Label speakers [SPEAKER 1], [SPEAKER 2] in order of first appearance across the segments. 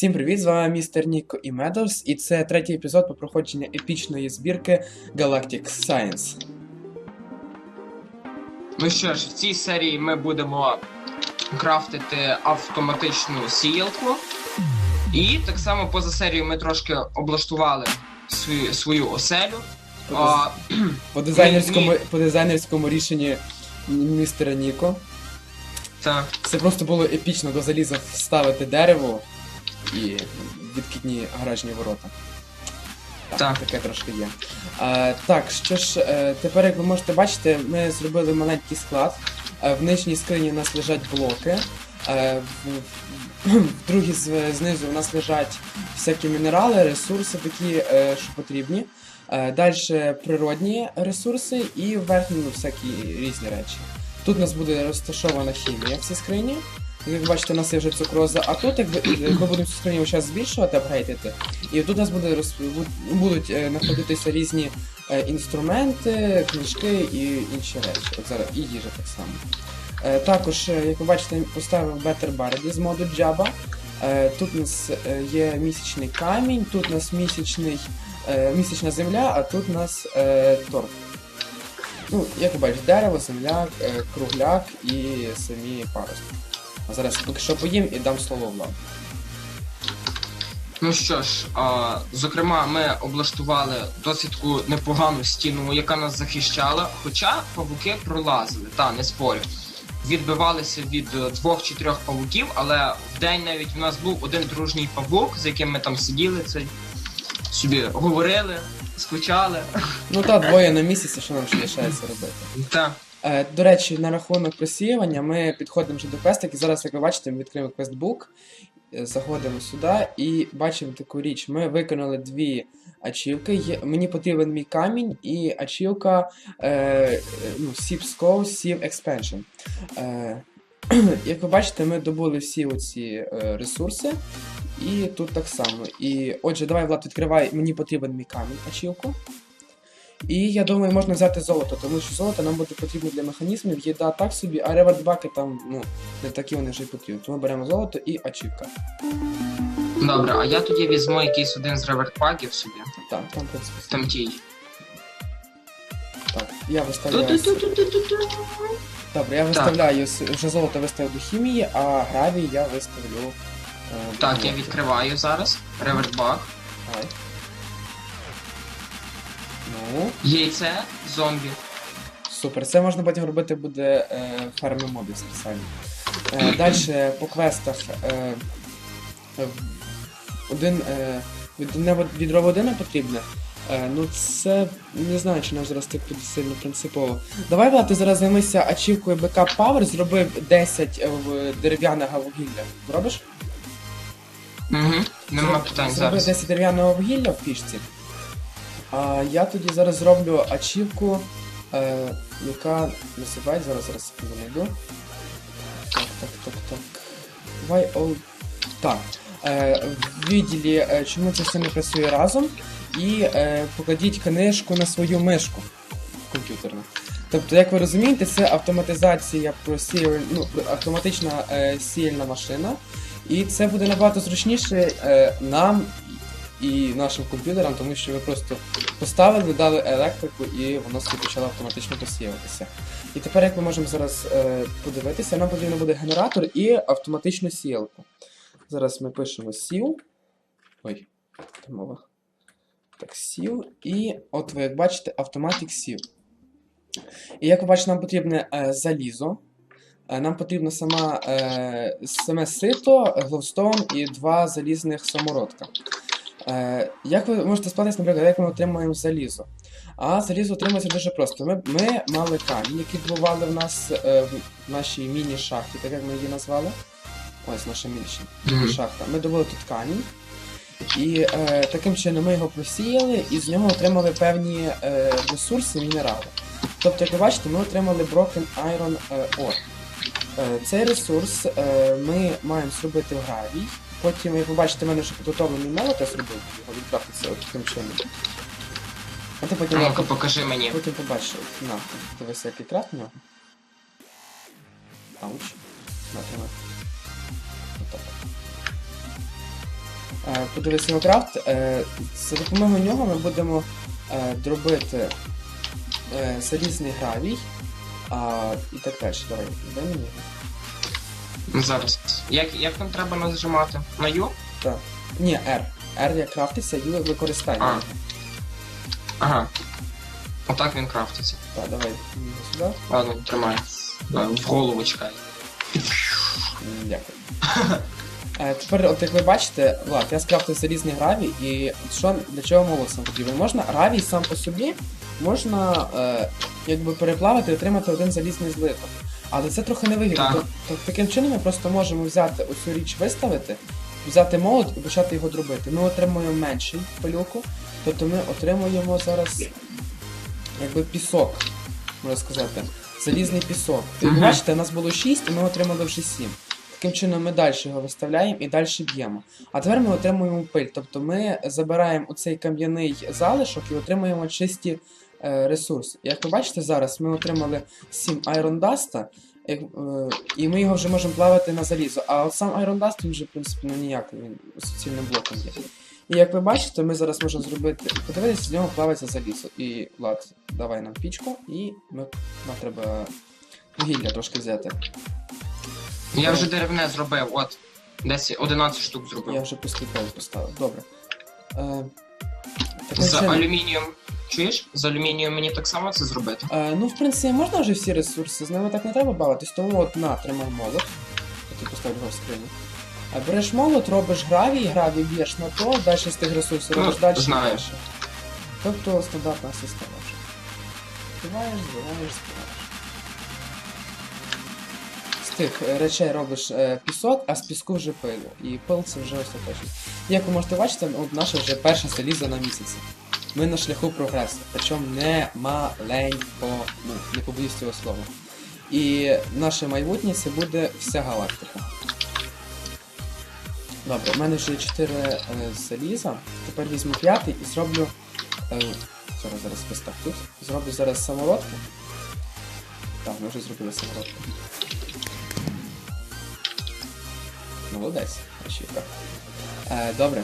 [SPEAKER 1] Всім привіт, з вами містер Ніко і Медовс, і це третій епізод по проходженню епічної збірки Galactic Science.
[SPEAKER 2] Ну що ж, в цій серії ми будемо крафтити автоматичну сіялку. І так само поза серією ми трошки облаштували свою, свою оселю.
[SPEAKER 1] По,
[SPEAKER 2] А,
[SPEAKER 1] по, дизайнерському, по дизайнерському рішенню містера Ніко.
[SPEAKER 2] та,
[SPEAKER 1] Це просто було епічно до заліза вставити дерево і відкидні гаражні ворота. Так,
[SPEAKER 2] Так.
[SPEAKER 1] таке трошки є. А, так, що ж, е, тепер, як ви можете бачити, ми зробили маленький склад. Е, в нижній скрині у нас лежать блоки. Е, в, другій з- знизу у нас лежать всякі мінерали, ресурси такі, що потрібні. Далі природні ресурси і в верхньому всякі різні речі. Тут у нас буде розташована хімія в цій скрині. Як бачите, у нас є вже цукроза, а тут, якби ми будемо цю зараз збільшувати, апгрейдити, і тут у нас буде роз... будуть е, знаходитися різні е, інструменти, книжки і інші речі. От зараз і їжа так само. Е, також, е, як ви бачите, поставив Better Barrel з моду Java. Е, тут у нас е, є місячний камінь, тут у нас місячний, е, місячна земля, а тут у нас е, торф. Ну, як ви бачите, дерево, земля, е, кругляк і самі паростки. А зараз поки що поїм і дам слово Владу.
[SPEAKER 2] ну що ж, а, зокрема, ми облаштували досить таку непогану стіну, яка нас захищала, хоча павуки пролазили, та не спорю. Відбивалися від двох чи трьох павуків, але в день навіть у нас був один дружній павук, з яким ми там сиділи, цей собі говорили, скучали.
[SPEAKER 1] Ну та двоє на місяці, що нам ще лишається робити.
[SPEAKER 2] Та
[SPEAKER 1] Е, до речі, на рахунок просіювання ми підходимо вже до квестик, і зараз, як ви бачите, ми відкриємо квестбук, е, заходимо сюди і бачимо таку річ. Ми виконали дві ачівки. Мені потрібен мій камінь і ачівка е, е, ну, Sip Skull, Sieve Expansion. Е, як ви бачите, ми добули всі оці е, ресурси. І тут так само. І отже, давай, Влад, відкривай, мені потрібен мій камінь ачівку. І я думаю, можна взяти золото, тому що золото нам буде потрібно для механізмів, їда так собі, а ревердбаки там, ну, не такі вони вже й потрібні. Тому беремо золото і ачівка.
[SPEAKER 2] добре, а я тоді візьму якийсь один з реверпаків собі.
[SPEAKER 1] Так, там, в принципі,
[SPEAKER 2] Там тій.
[SPEAKER 1] так. Я виставляю. Добре, я виставляю вже золото виставив до хімії, а гравій я виставлю. е, до
[SPEAKER 2] Так, я відкриваю зараз. Ревербак.
[SPEAKER 1] Давай. Ну,
[SPEAKER 2] Яйце, зомбі.
[SPEAKER 1] супер. Це можна потім робити буде е, ферми мобів спеціально. Е, Далі по квестах. Е, один е, від, не відро води потрібне. Е, ну це не знаю, чи нам зараз так буде сильно принципово. Давай, Влад, ти зараз займися ачівкою Backup Power, зроби 10 е, в- дерев'яного вугілля. Зробиш?
[SPEAKER 2] Угу. Нема питань
[SPEAKER 1] Зроби
[SPEAKER 2] зараз.
[SPEAKER 1] 10 дерев'яного вугілля в пішці. А я тоді зараз зроблю ачівку, е, яка називається, зараз зараз знайду. Так, так, так, так. Why all... Так. Е, в відділі, е, чому це все не працює разом. І е, покладіть книжку на свою мишку комп'ютерну. Тобто, як ви розумієте, це автоматизація просіювання, ну, автоматична е, сіяльна машина. І це буде набагато зручніше е, нам і нашим комп'ютерам, тому що ви просто поставили, дали електрику і воно собі почало автоматично посіюватися. І тепер, як ми можемо зараз е, подивитися, нам потрібно буде генератор і автоматичну сіялку. Зараз ми пишемо сіл. Ой, мова. Так, сіл. І от ви як бачите, автоматик сіл. І як ви бачите, нам потрібне е, залізо. Е, Нам потрібно сама, е, саме сито, гловстоун і два залізних самородка. Е, як ви можете спитатись, наприклад, як ми отримуємо залізо? А залізо отримується дуже просто. Ми, ми мали камінь, який добували в нас е, в нашій міні-шахті, так як ми її назвали. Ось наша міні-шахта. Ми добули тут камінь. І е, таким чином ми його просіяли і з нього отримали певні е, ресурси, мінерали. Тобто, як ви бачите, ми отримали Broken Iron е, Ore. Е, Цей ресурс е, ми маємо зробити в гравій. Потім, як ви бачите, в мене вже підготовлений молот, я зробив його відкрафтиться от таким чином. А ти потім,
[SPEAKER 2] Ну-ка, покажи мені.
[SPEAKER 1] потім побачиш. На, дивися, який крафт в нього. Ауч. На, тримай. Отак. Е, подивись його крафт. Е, за допомогою нього ми будемо е, дробити е, залізний гравій. А, і так далі. Давай, дай мені. Його.
[SPEAKER 2] Зараз. Як, як нам треба нажимати? На Ю?
[SPEAKER 1] Так. Ні, R. R як крафтиться, U як використання.
[SPEAKER 2] А. Ага. Отак він крафтиться.
[SPEAKER 1] Так, давай сюди.
[SPEAKER 2] Ладно, тримай. Да, В голову чекай.
[SPEAKER 1] Дякую. Е, Тепер, от як ви бачите, Влад, я скрафтив залізний гравій, і от що для чого молот сам потрібен? Можна гравій сам по собі можна е, якби переплавити і отримати один залізний злиток. Але це трохи невигідно.
[SPEAKER 2] Так.
[SPEAKER 1] То- то таким чином ми просто можемо взяти оцю річ виставити, взяти молот і почати його дробити. Ми отримуємо менший пилюку, тобто ми отримуємо зараз якби пісок, можна сказати. Залізний пісок. І ви бачите, у нас було 6, і ми отримали вже 7. Таким чином ми далі його виставляємо і далі б'ємо. А тепер ми отримуємо пиль. Тобто ми забираємо оцей кам'яний залишок і отримуємо чисті е, ресурси. Як ви бачите зараз, ми отримали 7 Iron Dust, е, і ми його вже можемо плавати на залізо. А от сам Iron Dust, він вже, в принципі, ну ніяк, він суцільним блоком є. І як ви бачите, ми зараз можемо зробити. Подивитися, з нього плавиться залізо. І Влад, давай нам пічку, і ми, нам треба вугілля трошки взяти.
[SPEAKER 2] Я вже деревне зробив, от. Десь 11 штук зробив.
[SPEAKER 1] Я вже постійково поставив. Добре. Е, таким
[SPEAKER 2] З алюмінієм. Чуєш? З алюмінієм мені так само це зробити.
[SPEAKER 1] Е, ну, в принципі, можна вже всі ресурси, з ними так не треба бавитись, тому от на, тримай молот. Я ти поставлю його в скриню. А береш молот, робиш гравій, гравій б'єш на то, далі з тих ресурсів
[SPEAKER 2] Ну,
[SPEAKER 1] далі.
[SPEAKER 2] знаю.
[SPEAKER 1] далі. Тобто стандартна система. Збиваєш, збиваєш, збиваєш. З тих е, речей робиш е, пісок, а з піску вже пилу. І пил це вже остаточно. Як ви можете бачити, от наша вже перша заліза на місяці. Ми на шляху прогресу, причому не маленькому, не побоюсь цього слова. І наше майбутнє це буде вся галактика. Добре, у мене вже 4 е, заліза. Тепер візьму п'ятий і зроблю. Е, зараз, зараз ось так тут. Зроблю зараз самородку. Так, ми вже зробили самородку. Молодець, Речівка. Е, добре.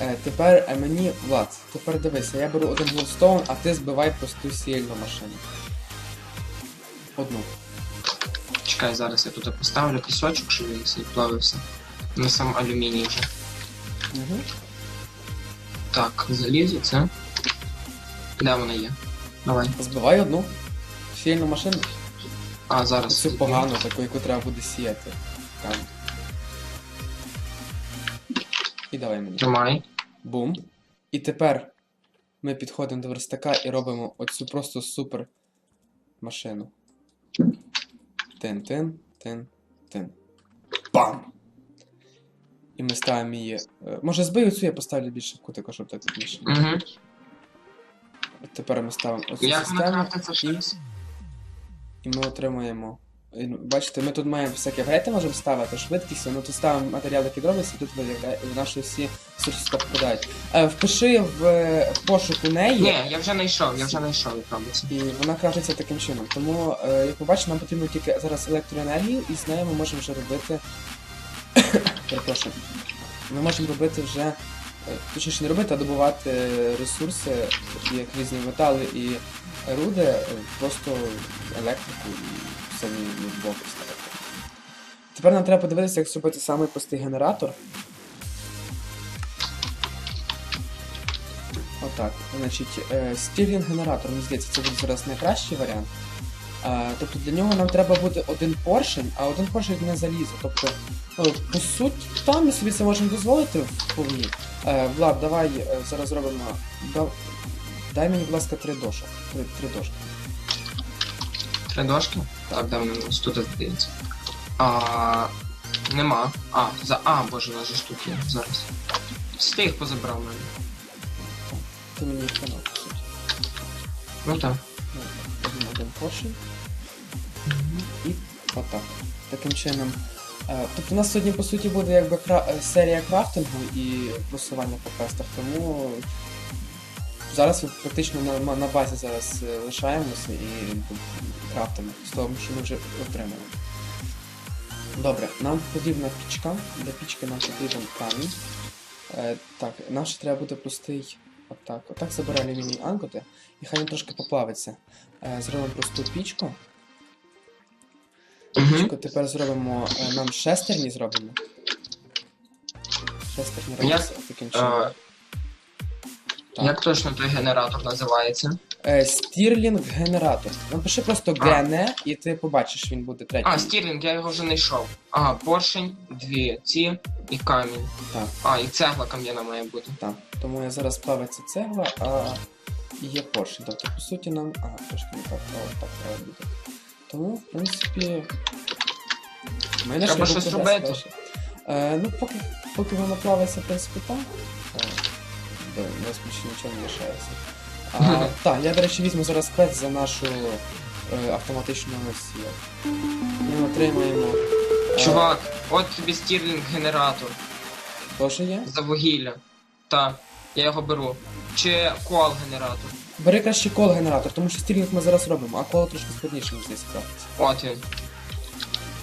[SPEAKER 1] Е, тепер е, мені, Влад, тепер дивися, я беру один глостоун, а ти збивай просту сіяльну машину. Одну.
[SPEAKER 2] Чекай, зараз я тут поставлю пісочок, щоб він собі плавився. На сам алюміній вже.
[SPEAKER 1] Угу.
[SPEAKER 2] Так, залізо це. Де вона є? Давай.
[SPEAKER 1] Збивай одну. Сіяльну машину.
[SPEAKER 2] А, зараз.
[SPEAKER 1] Цю погану, таку, яку треба буде сіяти. Там. Давай мені.
[SPEAKER 2] Тримай.
[SPEAKER 1] Бум. І тепер ми підходимо до верстака і робимо оцю просто супер машину. Тин-тин, тин, тин. Бам! І ми ставимо її. е, Може збию цю я поставлю більше в кутику, щоб так більше.
[SPEAKER 2] Угу.
[SPEAKER 1] Тепер ми ставимо оцю систему. і- І ми отримуємо. І, ну, Бачите, ми тут маємо всякі гайти можемо ставити, швидкість, ну тут ставимо матеріал, який робиться, тут виявляє, і наші всі ресурси попадають. Е, впиши в, е, в пошук у неї,
[SPEAKER 2] Ні, я вже знайшов, я вже знайшов, як
[SPEAKER 1] і вона крафтиться таким чином. Тому, е, як ви бачите, нам потрібно тільки зараз електроенергію, і з нею ми можемо вже робити. Перепрошую. Ми можемо робити вже. е, Точніше не робити, а добувати ресурси, як різні метали і руди, е, просто електрику і самі блоки ставити. Тепер нам треба подивитися, як зробити самий простий генератор. Отак. Значить, е, стілінг генератор, мені здається, це буде зараз найкращий варіант. Тобто для нього нам треба буде один поршень, а один поршень не залізо. Тобто, ну, по суті, там ми собі це можемо дозволити вповні. Е, Влад, давай е, зараз зробимо. Дай мені, будь ласка, три дошок. Три, три дошки.
[SPEAKER 2] Три дошки? Так, де вони нас тут здається. А, нема. А, за. А, боже, у нас же штуки є зараз. Ти їх позабрав мене.
[SPEAKER 1] Ти мені їх канал.
[SPEAKER 2] Ну так.
[SPEAKER 1] Ну, Один, один поршень. І отак. Таким чином. Е, тобто у нас сьогодні, по суті, буде якби кра... е, серія крафтингу і просування по квестах, тому зараз ми практично на, на базі зараз е, лишаємося і крафтимо з того, що ми вже отримали. Добре, нам потрібна пічка. Для пічки нам потрібен камінь. Е, так, нам ще треба буде простий. Отак. Отак забирай алюміній анкоти. І хай він трошки поплавиться. Е, зробимо просту пічку. Пічку тепер зробимо. Е, нам шестерні зробимо. Шестерні робиться таким чином. Так.
[SPEAKER 2] Як точно той генератор називається?
[SPEAKER 1] Е, Стірлінг генератор. Напиши просто
[SPEAKER 2] А.
[SPEAKER 1] ГН, і ти побачиш, він буде третій.
[SPEAKER 2] А, стірлінг, я його вже знайшов. Ага, поршень, дві ці і камінь.
[SPEAKER 1] Так.
[SPEAKER 2] А, і цегла кам'яна має бути.
[SPEAKER 1] Так, тому я зараз плавиться цегла, а є поршень. Тобто, по суті, нам. Ага, трошки не так, о, так треба буде. Тому, в принципі. Мене
[SPEAKER 2] Треба щось робити.
[SPEAKER 1] Е, ну, поки, поки воно плавиться, в принципі, так. У нас більше нічого не лишається. А, так, я, до речі, візьму зараз квест за нашу е, автоматичну сілу. Ми отримаємо. е,
[SPEAKER 2] Чувак, от тобі стірлінг генератор
[SPEAKER 1] Теж є?
[SPEAKER 2] за вугілля. Та, я його беру. Чи коал генератор.
[SPEAKER 1] Бери краще кол генератор, тому що стілінг ми зараз робимо, а коло трошки складніше, ніж здається.
[SPEAKER 2] От він.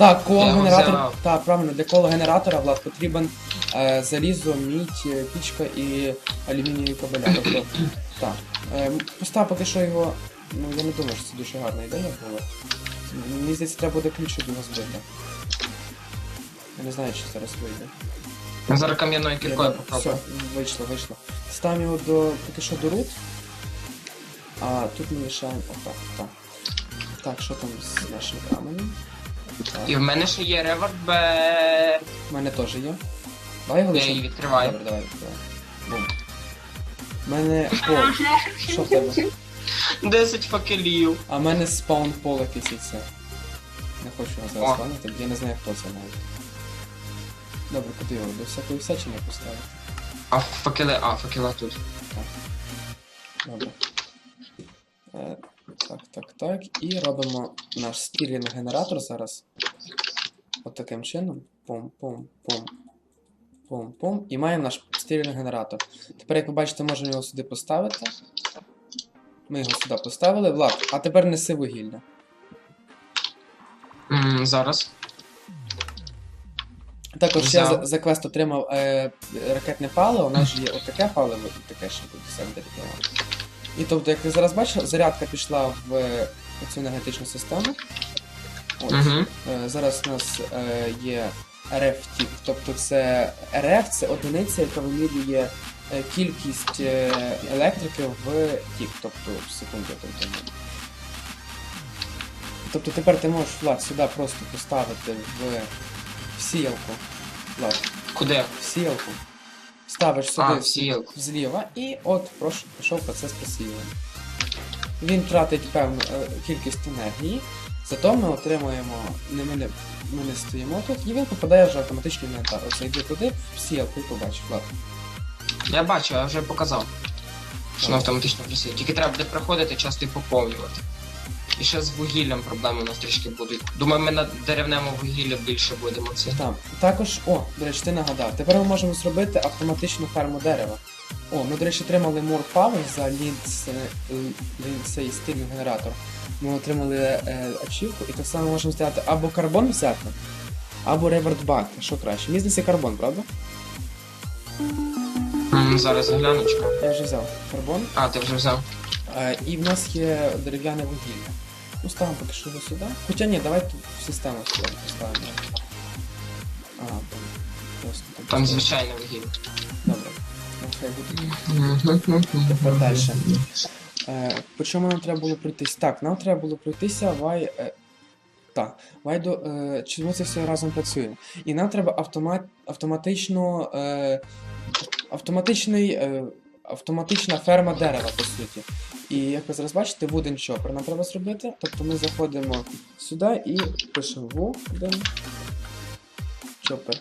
[SPEAKER 1] Так, коло генератор. Так, правильно, для коло генератора Влад потрібен е, залізо, мідь, е, пічка і алюмінієві кабеля. Тобто, так. Е, постав поки що його. Ну я не думаю, що це дуже гарна ідея була. Мені здається, треба буде ключ, щоб його збити. Я не знаю, чи зараз вийде.
[SPEAKER 2] Зараз кам'яною кіркою
[SPEAKER 1] Я-
[SPEAKER 2] попробую.
[SPEAKER 1] Все, вийшло, вийшло. Ставимо його до поки що до рут. А тут ми лишаємо отак, так. Так, що там з нашим каменем? Так.
[SPEAKER 2] І в мене ще є ревербер.
[SPEAKER 1] У мене теж є. Давай його
[SPEAKER 2] Я її відкриваю.
[SPEAKER 1] Добре, давай, давай. Бум. У мене пол. Що в тебе?
[SPEAKER 2] 10 факелів.
[SPEAKER 1] А в мене спаун пол якийсь це. Не хочу його зараз
[SPEAKER 2] О.
[SPEAKER 1] спавнити, бо я не знаю, хто це навіть. Добре, куди його? До всякої всячини поставити.
[SPEAKER 2] А факели, а, факела тут.
[SPEAKER 1] Добре. Е, так, так, так. І робимо наш стілінг генератор зараз. От таким чином. Пум-пум-пум. Пум-пум. І маємо наш стілінг генератор. Тепер, як ви бачите, можемо його сюди поставити. Ми його сюди поставили. Влад, а тепер неси вугілля.
[SPEAKER 2] М, зараз.
[SPEAKER 1] Також я за, за квест отримав е, ракетне паливо, у нас же є отаке паливо і таке ще буде сендері І тобто, як ти зараз бачиш, зарядка пішла в цю енергетичну систему. Ось.
[SPEAKER 2] Угу.
[SPEAKER 1] Зараз у нас е, є RF тік, тобто це RF це одиниця, яка вимірює е, кількість електрики в тік, тобто в секунду. Тобто, тобто тепер ти можеш Влад сюди просто поставити в, сіялку.
[SPEAKER 2] Куди?
[SPEAKER 1] в сіялку. Ставиш сюди
[SPEAKER 2] А, сіялку.
[SPEAKER 1] зліва і от прош, пішов процес просіювання. Він тратить певну е, кількість енергії, зато ми отримуємо, не ми, не, ми не стоїмо тут, і він попадає вже автоматично в інвентар. Оце йди туди, в сіялку і побачиш. Ладно.
[SPEAKER 2] Я бачу, я вже показав. Що автоматично працює. Тільки треба буде приходити часто і поповнювати. І ще з вугіллям проблеми у нас трішки будуть. Думаю, ми на деревному вугіллі більше будемо це.
[SPEAKER 1] Так. Також, о, до речі, ти нагадав. Тепер ми можемо зробити автоматичну ферму дерева. О, ми, до речі, отримали More Power за цей стильний генератор. Ми отримали е, ачівку і так само можемо взяти або карбон взяти, або реверт бак. Що краще? Мені здається карбон, правда?
[SPEAKER 2] М, Зараз гляну.
[SPEAKER 1] Я вже взяв карбон.
[SPEAKER 2] А, ти вже взяв.
[SPEAKER 1] Е, і в нас є дерев'яне вугілля. Ну, ставимо поки що його сюди. Хоча ні, давай тут в систему сюди поставимо. А, там. Просто там.
[SPEAKER 2] Там
[SPEAKER 1] поставимо.
[SPEAKER 2] звичайне вугілля.
[SPEAKER 1] Добре. Ну, хай буде. Тепер далі. Е, по чому нам треба було пройтись? Так, нам треба було пройтися вай. Е, так, вайду. Е, чому це все разом працює? І нам треба автомат, автоматично. Е, автоматичний. Е, автоматична ферма дерева, по суті. І як ви зараз бачите, wooden chopper нам треба зробити. Тобто ми заходимо сюди і пишемо wooden chopper.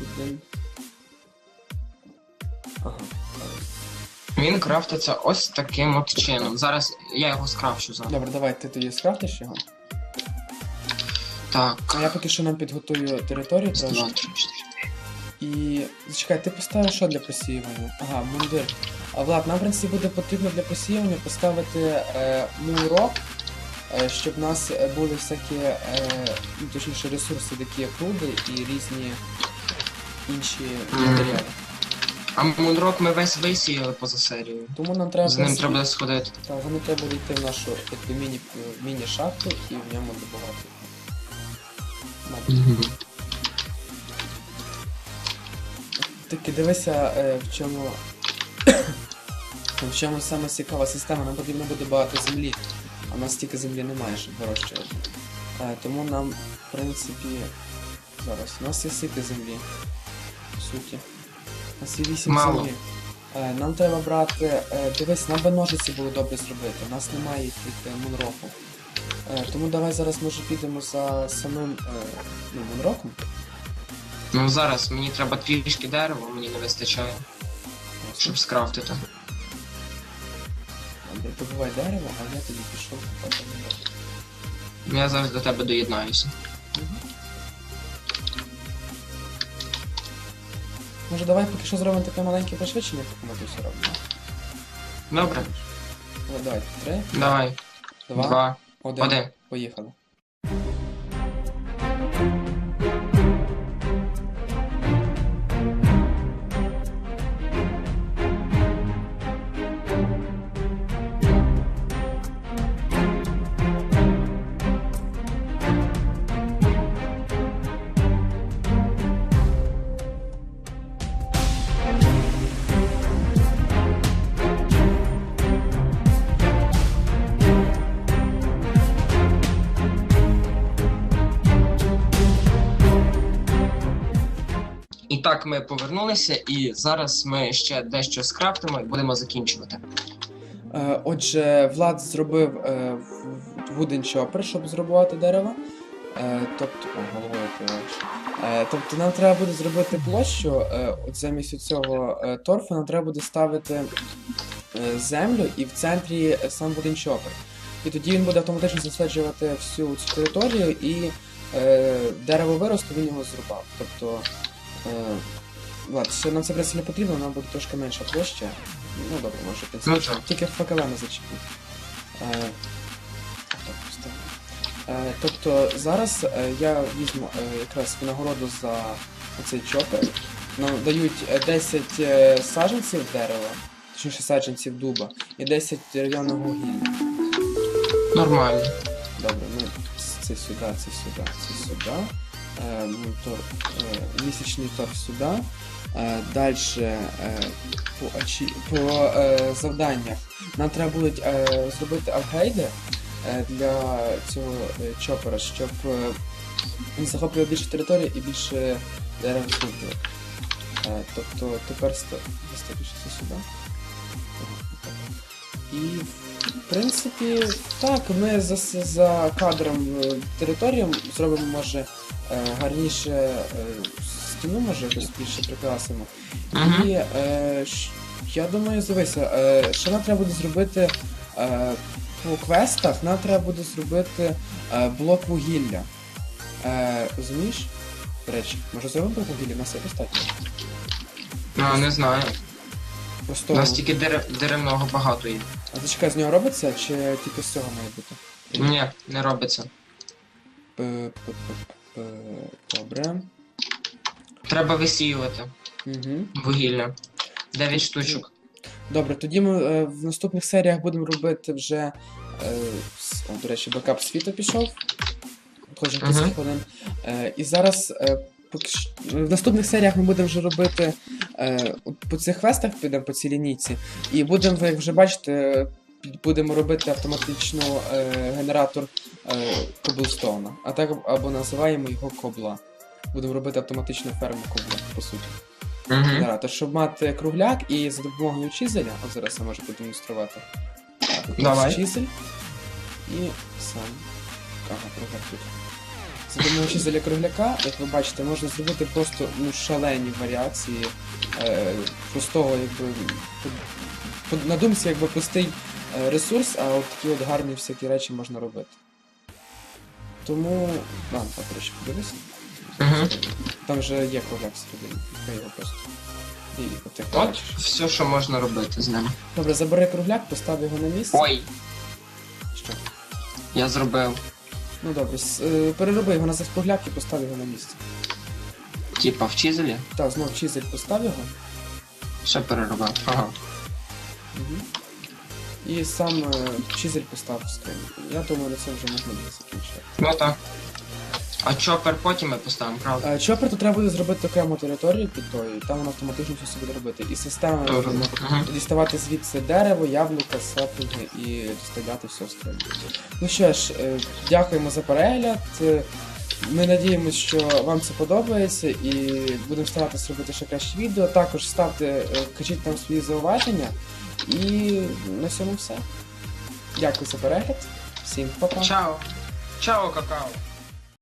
[SPEAKER 1] Wooden. Ага.
[SPEAKER 2] Він крафтиться ось таким от чином. Зараз я його скрафчу зараз.
[SPEAKER 1] Добре, давай ти тоді скрафтиш його.
[SPEAKER 2] Так.
[SPEAKER 1] А я поки що нам підготую територію трошки. І. Зачекай, ти поставиш що для посіювання? Ага, мундир. А Влад, нам в принципі буде потрібно для посіювання поставити е, мурок е, щоб в нас були всякі, е, ну, точніше, ресурси, такі як руди і різні інші матеріали.
[SPEAKER 2] А Мунрок ми весь висіяли поза серією.
[SPEAKER 1] Тому нам треба
[SPEAKER 2] З ним
[SPEAKER 1] просто-
[SPEAKER 2] треба сходити.
[SPEAKER 1] Так, вони треба буде йти в нашу якби, міні, міні-шахту і в ньому добувати. Мабуть. Таки дивися, е, в чому. в чому саме цікава система, нам потрібно буде багато землі. А в нас стільки землі немає, щоб вирощувати. Е, тому нам, в принципі. Зараз. У нас є сити землі. По суті. У нас є 8
[SPEAKER 2] Мало.
[SPEAKER 1] землі. Е, нам треба брати. Дивись, нам би ножиці було добре зробити. У нас немає їх від Мунроку. Е, тому давай зараз може підемо за самим ну, Мунроком.
[SPEAKER 2] Ну зараз мені треба трішки дерева, мені не вистачає, щоб скрафтити.
[SPEAKER 1] Добре, добувай дерево, а я тоді пішов
[SPEAKER 2] Я зараз до тебе доєднаюся.
[SPEAKER 1] Може давай поки що зробимо таке маленьке пришвидшення, поки ми тут все робимо.
[SPEAKER 2] Добре,
[SPEAKER 1] давай, три,
[SPEAKER 2] давай.
[SPEAKER 1] два, один. Поїхали.
[SPEAKER 2] Так ми повернулися, і зараз ми ще дещо скрафтимо і будемо закінчувати.
[SPEAKER 1] Е, отже, Влад зробив е, в- в- wooden chopper, щоб зробувати дерево. Е, тобто, головою. Е, тобто нам треба буде зробити площу. Е, от замість цього торфу нам треба буде ставити землю і в центрі сам wooden chopper. І тоді він буде автоматично засаджувати всю цю територію і дерево виросте, він його зрубав. Тобто. Е, Влад, ще нам це принципі не потрібно, нам буде трошки менша площа. Ну добре, може принципі.
[SPEAKER 2] Ну.
[SPEAKER 1] Тільки факелами зачепити. Е. Е, тобто зараз я візьму якраз винагороду за оцей чопер. Нам дають е, 10 е, саджанців дерева, точніше саджанців дуба, і 10 дерев'яного вугілля.
[SPEAKER 2] Нормально.
[SPEAKER 1] Добре, ми це сюди, це сюди, це сюди. Е, ну, то, е, місячний торг сюди. Е, Далі е, по, очі- по завданнях нам треба буде зробити апгрейди для цього чопера, щоб він захоплював більше території і більше дерев зробив. Тобто тепер ста- достатньо сюди. І в принципі, так, ми за, за кадром територію зробимо, може, гарніше е, стіну, може, якось більше прикрасимо.
[SPEAKER 2] Угу.
[SPEAKER 1] І е, ш- я думаю, дивися, е, що нам треба буде зробити е, по квестах, нам треба буде зробити е, блок вугілля. Е, розумієш? До речі, може зробимо блок вугілля? У нас є достатньо.
[SPEAKER 2] Ну, не знаю. У
[SPEAKER 1] Просто.
[SPEAKER 2] нас тільки дерев... деревного багато є.
[SPEAKER 1] А зачекай, з нього робиться, чи тільки з цього має бути?
[SPEAKER 2] Ні, не робиться.
[SPEAKER 1] П- п- п- п- Добре.
[SPEAKER 2] Треба висіювати
[SPEAKER 1] Угу.
[SPEAKER 2] вугілля. Дев'ять штучок.
[SPEAKER 1] Добре, тоді ми е, в наступних серіях будемо робити вже. Е, с- о, до речі, бекап світу пішов. Кожен
[SPEAKER 2] Мгм.
[SPEAKER 1] 10 хвилин. Е, і зараз. Е, поки що- в наступних серіях ми будемо вже робити е, от по цих квестах, підемо по цій лінійці. І будемо, ви як вже бачите, будемо робити автоматично е, генератор е, коблстоуна. А так або називаємо його кобла. Будемо робити автоматичну ферму кобла, по суті
[SPEAKER 2] Угу.
[SPEAKER 1] генератор, щоб мати кругляк і за допомогою чизеля, от зараз я можу продемонструвати. Так,
[SPEAKER 2] Давай.
[SPEAKER 1] чизель і сам. Ага, кругляк тут. За допомогою чизеля кругляка, як ви бачите, можна зробити просто ну, шалені варіації е, простого, якби. по- На думці, якби простий е, ресурс, а от такі от гарні всякі речі можна робити. Тому. Ладно, так, коротше, подивися. Там вже є кругляк всередині, відкрий його просто. І от
[SPEAKER 2] От все, що можна робити з ним.
[SPEAKER 1] Добре, забери кругляк, постав його на місце.
[SPEAKER 2] Ой,
[SPEAKER 1] Що?
[SPEAKER 2] Я зробив.
[SPEAKER 1] Ну добре, е, перероби його на заспогляк і постав його на місце.
[SPEAKER 2] Типа в чизелі.
[SPEAKER 1] Так, знов чизель постав його.
[SPEAKER 2] Ще переробив. Ага.
[SPEAKER 1] Угу. І сам е, чизель постав в скриню. Я думаю, на це вже можна буде закінчити.
[SPEAKER 2] Ну так. А чопер потім ми поставимо, правда?
[SPEAKER 1] Чопер, то треба буде зробити окрему територію під тою, і там воно автоматично все буде робити. І система
[SPEAKER 2] Добре. Ага.
[SPEAKER 1] діставати звідси дерево, яблука, саплінги і доставляти все в скриню. Ну що ж, е, дякуємо за перегляд. Ми надіємося, що вам це подобається і будемо старатися робити ще краще відео. Також ставте, е, кажіть нам свої зауваження. І на цьому все. Дякую за перегляд. Всім па-па.
[SPEAKER 2] Чао. Чао, какао.